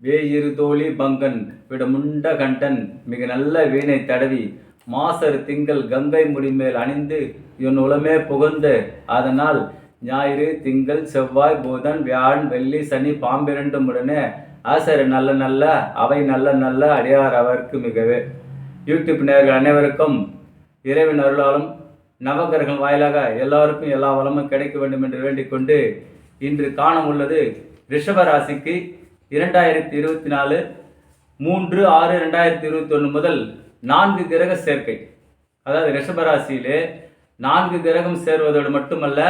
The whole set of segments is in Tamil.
வேயிரு தோழி பங்கன் விடமுண்ட கண்டன் மிக நல்ல வீணை தடவி மாசர் திங்கள் கங்கை முடிமேல் அணிந்து என் உளமே புகுந்த அதனால் ஞாயிறு திங்கள் செவ்வாய் புதன் வியாழன் வெள்ளி சனி பாம்பிரண்டும் உடனே ஆசர் நல்ல நல்ல அவை நல்ல நல்ல அடியார் அவருக்கு மிகவே. யூடியூப் நேர்கள் அனைவருக்கும் இறைவன் அருளாலும் நவகிரகம் வாயிலாக எல்லாருக்கும் எல்லா வளமும் கிடைக்க வேண்டும் என்று வேண்டிக் கொண்டு இன்று காண உள்ளது ரிஷபராசிக்கு இரண்டாயிரத்தி இருபத்தி நாலு மூன்று ஆறு ரெண்டாயிரத்தி இருபத்தி ஒன்று முதல் நான்கு கிரக சேர்க்கை. அதாவது ரிஷபராசியிலே நான்கு கிரகம் சேர்வதோடு மட்டுமல்ல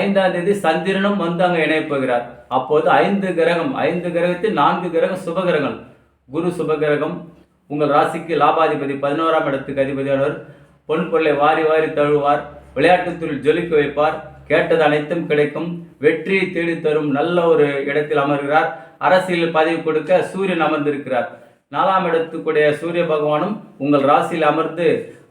ஐந்தாம் தேதி சந்திரனும் வந்து அங்கே இணைப்புகிறார் அப்போது ஐந்து கிரகம் ஐந்து கிரகத்தில் நான்கு கிரகம் சுபகிரகங்கள். குரு சுபகிரகம் உங்கள் ராசிக்கு லாபாதிபதி பதினோராம் இடத்துக்கு அதிபதியானவர் பொன் பொருளை வாரி வாரி தழுவார் விளையாட்டுத் ஜொலிக்க வைப்பார் கேட்டது அனைத்தும் கிடைக்கும் வெற்றியை தேடி தரும் நல்ல ஒரு இடத்தில் அமர்கிறார். அரசியல் பதவி கொடுக்க சூரியன் அமர்ந்திருக்கிறார். நாலாம் இடத்துக்குடைய சூரிய பகவானும் உங்கள் ராசியில் அமர்ந்து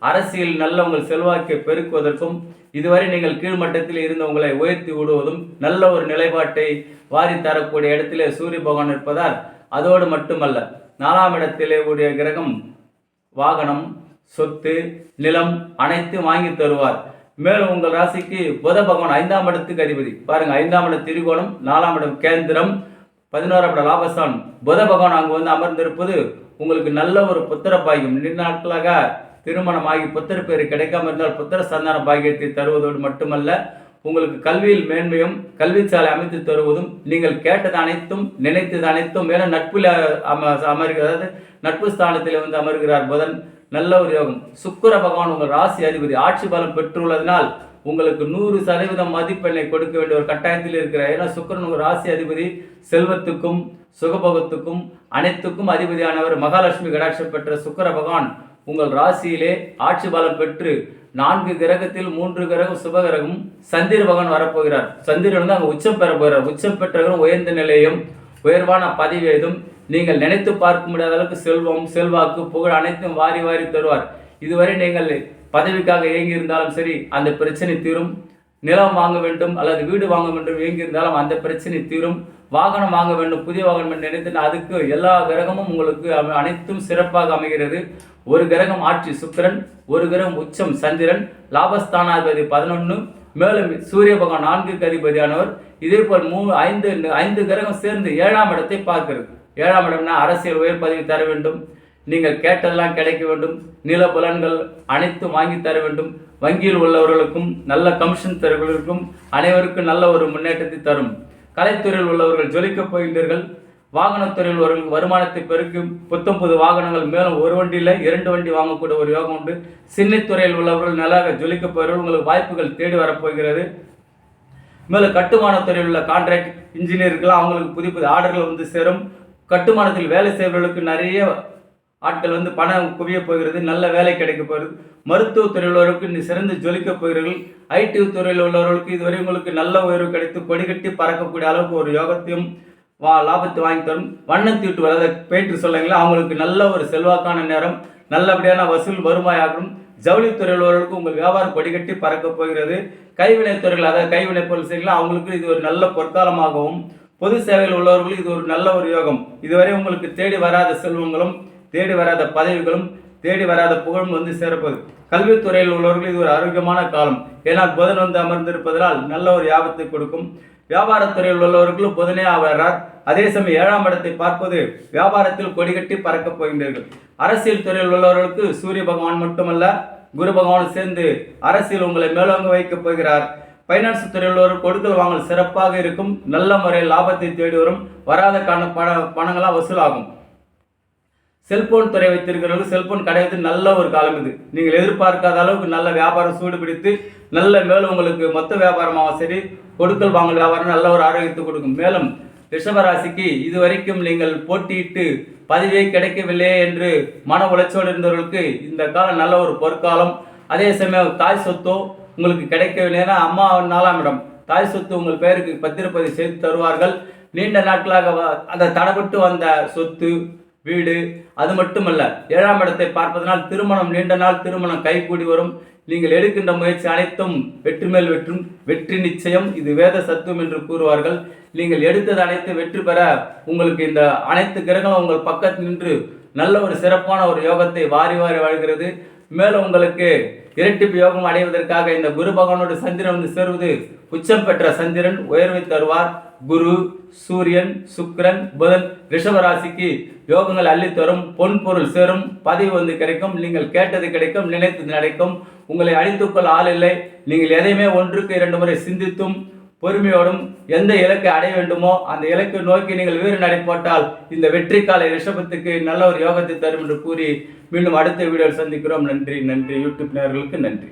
அரசியல் நல்ல உங்கள் செல்வாக்கை பெருக்குவதற்கும் இதுவரை நீங்கள் கீழ்மட்டத்தில் இருந்து உங்களை உயர்த்தி விடுவதும் நல்ல ஒரு நிலைப்பாட்டை வாரி தரக்கூடிய இடத்திலே சூரிய பகவான் இருப்பதால் அதோடு மட்டுமல்ல நாலாம் இடத்திலே உடைய கிரகம் வாகனம் சொத்து நிலம் அனைத்தும் வாங்கி தருவார். மேலும் உங்கள் ராசிக்கு புத பகவான் ஐந்தாம் இடத்துக்கு அதிபதி. பாருங்க ஐந்தாம் இடம் திரிகோணம் நாலாம் இடம் கேந்திரம் பதினோராம் இடம் லாபஸ்தான். புத பகவான் அங்கு வந்து அமர்ந்திருப்பது உங்களுக்கு நல்ல ஒரு புத்திர பாகியம் நீண்ட நாட்களாக திருமணமாகி புத்திர பேர் கிடைக்காம இருந்தால் புத்திர சந்தான பாகியத்தை தருவதோடு மட்டுமல்ல உங்களுக்கு கல்வியில் மேன்மையும் கல்விச்சாலை அமைத்து தருவதும் நீங்கள் கேட்டது அனைத்தும் நினைத்தது அனைத்தும் மேல நட்பில் அம அமர்கிறது அதாவது நட்பு ஸ்தானத்தில் வந்து அமர்கிறார் புதன். நல்ல ஒரு யோகம். சுக்கிர பகவான் உங்கள் ராசி அதிபதி. ஆட்சி பலம் பெற்றுள்ளதனால் உங்களுக்கு நூறு சதவீதம் மதிப்பெண்ணை கொடுக்க வேண்டிய ஒரு கட்டாயத்தில் இருக்கிறார். ஏன்னா சுக்கிரன் உங்கள் ராசி அதிபதி செல்வத்துக்கும் சுகபோகத்துக்கும் அனைத்துக்கும் அதிபதியானவர் மகாலட்சுமி கடாட்சம் பெற்ற சுக்கர பகவான். உங்கள் ராசியிலே ஆட்சி பலம் பெற்று நான்கு கிரகத்தில் மூன்று கிரகம் சுபகிரகம் சந்திர பகவான் வரப்போகிறார். சந்திரன் வந்து அங்கே உச்சம் பெற போகிறார். உச்சம் பெற்றவரும் உயர்ந்த நிலையம் உயர்வான பதவி ஏதும் நீங்கள் நினைத்து பார்க்க முடியாத அளவுக்கு செல்வம் செல்வாக்கு புகழ் அனைத்தும் வாரி வாரி தருவார். இதுவரை நீங்கள் பதவிக்காக ஏங்கி இருந்தாலும் சரி அந்த பிரச்சனை தீரும். நிலம் வாங்க வேண்டும் அல்லது வீடு வாங்க வேண்டும் ஏங்கி இருந்தாலும் அந்த பிரச்சனை தீரும். வாகனம் வாங்க வேண்டும் புதிய வாகனம் நினைத்து அதுக்கு எல்லா கிரகமும் உங்களுக்கு அனைத்தும் சிறப்பாக அமைகிறது. ஒரு கிரகம் ஆட்சி சுக்கிரன் ஒரு கிரகம் உச்சம் சந்திரன் லாபஸ்தானாதிபதி பதினொன்று மேலும் சூரிய பகவான் நான்குக்கு அதிபதியானவர். இதே போல் மூ ஐந்து ஐந்து கிரகம் சேர்ந்து ஏழாம் இடத்தை பார்க்கிறது. ஏழாம் இடம்னா அரசியல் உயர் பதவி தர வேண்டும். நீங்கள் கேட்டெல்லாம் கிடைக்க வேண்டும். நில புலன்கள் அனைத்தும் வாங்கி தர வேண்டும். வங்கியில் உள்ளவர்களுக்கும் நல்ல கமிஷன் தருவர்களுக்கும் அனைவருக்கும் நல்ல ஒரு முன்னேற்றத்தை தரும். கலைத்துறையில் உள்ளவர்கள் ஜொலிக்கப் போகின்றீர்கள். வாகனத்துறையில் உள்ளவர்கள் வருமானத்தை பெருக்கும். புத்தம் புது வாகனங்கள் மேலும் ஒரு வண்டியில் இரண்டு வண்டி வாங்கக்கூடிய ஒரு யோகம் உண்டு. சின்னத்துறையில் உள்ளவர்கள் நல்லாக ஜொலிக்கப் போகிறவர்கள் உங்களுக்கு வாய்ப்புகள் தேடி வரப்போகிறது. மேலும் கட்டுமானத்துறையில் உள்ள கான்ட்ராக்ட் இன்ஜினியர்கள்லாம் அவங்களுக்கு புது புது ஆர்டர்கள் வந்து சேரும். கட்டுமானத்தில் வேலை செய்பவர்களுக்கு நிறைய ஆட்கள் வந்து பணம் குவிய போகிறது நல்ல வேலை கிடைக்க போகிறது. மருத்துவத் துறையில் உள்ளவர்களுக்கு இன்னும் சிறந்து ஜொலிக்க போகிறீர்கள். ஐடி துறையில் உள்ளவர்களுக்கு இதுவரை உங்களுக்கு நல்ல உயர்வு கிடைத்து கொடிகட்டி பறக்கக்கூடிய அளவுக்கு ஒரு யோகத்தையும் வா லாபத்தை வாங்கி தரும். வண்ணத்தீட்டு வரத பேற்று சொல்லுங்களா அவங்களுக்கு நல்ல ஒரு செல்வாக்கான நேரம் நல்லபடியான வசூல் வருமாயாகும் ஜவுளித்துறையில் உள்ளவர்களுக்கு உங்கள் வியாபாரம் கொடிகட்டி பறக்க போகிறது. கைவினைத்துறையில் அதாவது கைவினை பொருள் செய்யலாம் அவங்களுக்கு இது ஒரு நல்ல பொற்காலமாகவும் பொது சேவையில் உள்ளவர்களுக்கு இது ஒரு நல்ல ஒரு யோகம். இதுவரை உங்களுக்கு தேடி வராத செல்வங்களும் தேடி வராத பதவிகளும் தேடி வராத புகழும் வந்து சேரப்போகுது. கல்வித்துறையில் உள்ளவர்கள் இது ஒரு ஆரோக்கியமான காலம். ஏன்னால் புதன் வந்து அமர்ந்திருப்பதால் நல்ல ஒரு யாபத்தை கொடுக்கும். வியாபாரத்துறையில் உள்ளவர்களும் புதனே ஆவார் அதே சமயம் ஏழாம் இடத்தை பார்ப்பது வியாபாரத்தில் கொடிகட்டி பறக்கப் போகின்றீர்கள். அரசியல் துறையில் உள்ளவர்களுக்கு சூரிய பகவான் மட்டுமல்ல குரு பகவான் சேர்ந்து அரசியல் உங்களை மேலோங்க வைக்கப் போகிறார். ஃபைனான்ஸ் துறையில் உள்ளவர் கொடுக்கல் வாங்கல் சிறப்பாக இருக்கும். நல்ல முறையில் லாபத்தை தேடி வரும். வராத காண பண பணங்களாக வசூலாகும். செல்போன் துறை வைத்திருக்கிறவங்க செல்போன் கடை வைத்து நல்ல ஒரு காலம் இது. நீங்கள் எதிர்பார்க்காத அளவுக்கு நல்ல வியாபாரம் சூடு பிடித்து நல்ல மேலும் உங்களுக்கு மொத்த வியாபாரமாக சரி கொடுக்கல் வாங்கல் வியாபாரம் நல்ல ஒரு ஆரோக்கியத்தை கொடுக்கும். மேலும் ரிஷபராசிக்கு இதுவரைக்கும் நீங்கள் போட்டியிட்டு பதவியே கிடைக்கவில்லையே என்று மன உளைச்சோடு இருந்தவர்களுக்கு இந்த காலம் நல்ல ஒரு பொற்காலம். அதே சமயம் தாய் சொத்தோ உங்களுக்கு கிடைக்கவில்லைன்னா அம்மா நாலாம் இடம். தாய் சொத்து உங்கள் பெயருக்கு பத்திரப்பதிவு செய்து தருவார்கள். நீண்ட நாட்களாக வ- அந்த தடப்பட்டு வந்த சொத்து வீடு. அது மட்டுமல்ல ஏழாம் இடத்தை பார்ப்பதனால் திருமணம் நீண்ட நாள் திருமணம் கைகூடி வரும். நீங்கள் எடுக்கின்ற முயற்சி அனைத்தும் வெற்றி மேல் வெற்றும் வெற்றி நிச்சயம். இது வேத சத்துவம் என்று கூறுவார்கள். நீங்கள் எடுத்தது அனைத்து வெற்றி பெற உங்களுக்கு இந்த அனைத்து கிரகங்களும் உங்கள் பக்கத்தில் நின்று நல்ல ஒரு சிறப்பான ஒரு யோகத்தை வாரி வாரி வாழ்கிறது. மேலும் உங்களுக்கு இரட்டிப்பு யோகம் அடைவதற்காக இந்த குரு பகவானோடு சந்திரன் வந்து சேருவது உச்சம் பெற்ற சந்திரன் உயர்வை தருவார். குரு சூரியன் சுக்ரன் புதன் ரிஷபராசிக்கு யோகங்கள் அள்ளித் தரும் பொன் பொருள் சேரும் பதவி வந்து கிடைக்கும் நீங்கள் கேட்டது கிடைக்கும் நினைத்தது நடக்கும் உங்களை அழித்துக்கொள்ள ஆள் இல்லை நீங்கள் எதையுமே ஒன்றுக்கு இரண்டு முறை சிந்தித்தும் பொறுமையோடும் எந்த இலக்கை அடைய வேண்டுமோ அந்த இலக்கை நோக்கி நீங்கள் வீறு நடைபோட்டால் இந்த வெற்றி காலை ரிஷபத்துக்கு நல்ல ஒரு யோகத்தை தரும் என்று கூறி மீண்டும் அடுத்த வீடியோவில் சந்திக்கிறோம். நன்றி நன்றி. யூடியூப் நேர்களுக்கு நன்றி.